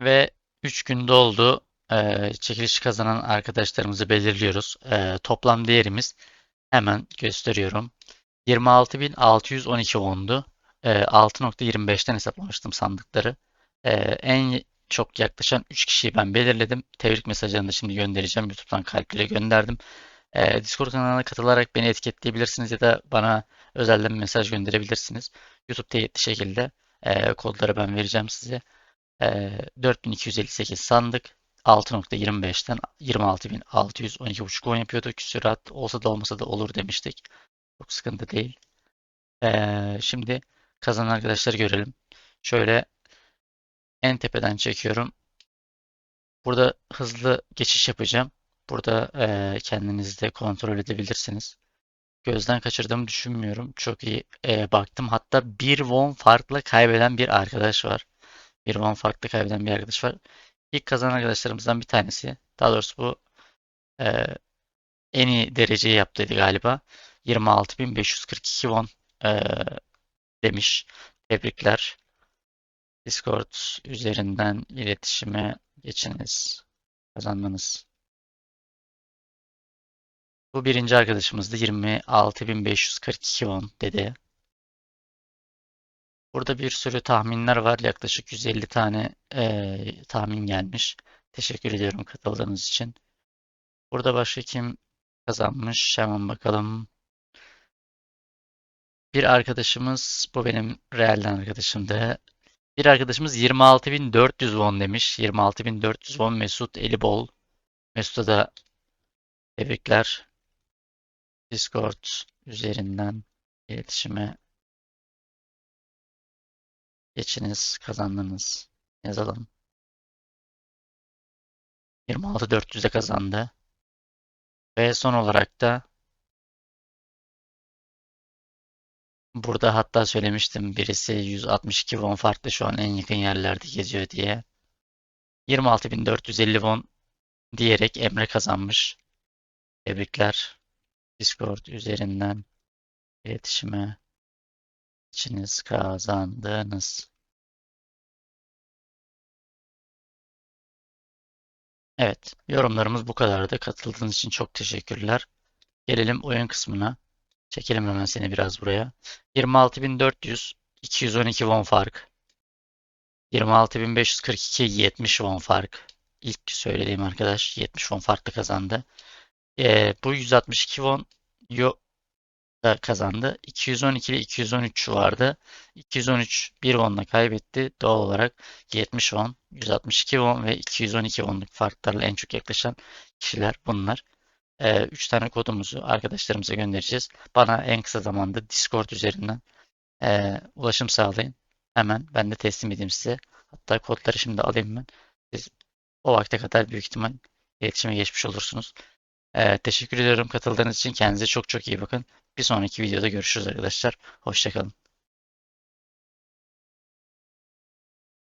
Ve 3 günde oldu. Ee, çekiliş kazanan arkadaşlarımızı belirliyoruz. Ee, toplam değerimiz hemen gösteriyorum. 26.612 wondu. Ee, 6.25'ten hesaplamıştım sandıkları. Ee, en çok yaklaşan 3 kişiyi ben belirledim. Tebrik mesajlarını da şimdi göndereceğim. YouTube'dan kalple gönderdim. Ee, Discord kanalına katılarak beni etiketleyebilirsiniz ya da bana özelden mesaj gönderebilirsiniz. YouTube teyitli şekilde e, kodları ben vereceğim size. E, 4258 sandık 6.25'ten 26.612.5 won yapıyordu. Küsurat olsa da olmasa da olur demiştik. Çok sıkıntı değil. E, şimdi kazanan arkadaşları görelim. Şöyle en tepeden çekiyorum. Burada hızlı geçiş yapacağım. Burada e, kendinizi de kontrol edebilirsiniz. Gözden kaçırdığımı düşünmüyorum. Çok iyi e, baktım. Hatta bir won farkla kaybeden bir arkadaş var. Bir won farklı kaybeden bir arkadaş var. İlk kazanan arkadaşlarımızdan bir tanesi. Daha doğrusu bu e, en iyi dereceyi yaptıydı galiba. 26.542 won e, demiş. Tebrikler. Discord üzerinden iletişime geçiniz. Kazandınız. Bu birinci arkadaşımızdı. 26.542 won dedi. Burada bir sürü tahminler var. Yaklaşık 150 tane e, tahmin gelmiş. Teşekkür ediyorum katıldığınız için. Burada başka kim kazanmış? Hemen bakalım. Bir arkadaşımız, bu benim realden arkadaşımdı. Bir arkadaşımız 26.400 won demiş. 26.400 won Mesut Elibol. Mesut'a da tebrikler. Discord üzerinden iletişime geçiniz, kazandınız. Yazalım. 26.400'e kazandı. Ve son olarak da burada hatta söylemiştim birisi 162 won farklı şu an en yakın yerlerde geziyor diye. 26.450 won diyerek Emre kazanmış. Tebrikler. Discord üzerinden iletişime içiniz kazandınız. Evet, yorumlarımız bu kadardı. Katıldığınız için çok teşekkürler. Gelelim oyun kısmına. Çekelim hemen seni biraz buraya. 26.400 212 won fark. 26.542 70 won fark. İlk söylediğim arkadaş 70 won farklı kazandı. Ee, bu 162 won yo da kazandı. 212 ile 213 vardı. 213 1 wonla kaybetti. Doğal olarak 70 won, 162 won ve 212 wonluk farklarla en çok yaklaşan kişiler bunlar. 3 tane kodumuzu arkadaşlarımıza göndereceğiz. Bana en kısa zamanda Discord üzerinden e, ulaşım sağlayın. Hemen ben de teslim edeyim size. Hatta kodları şimdi alayım ben. Siz o vakte kadar büyük ihtimal iletişime geçmiş olursunuz. E, teşekkür ediyorum katıldığınız için. Kendinize çok çok iyi bakın. Bir sonraki videoda görüşürüz arkadaşlar. Hoşçakalın.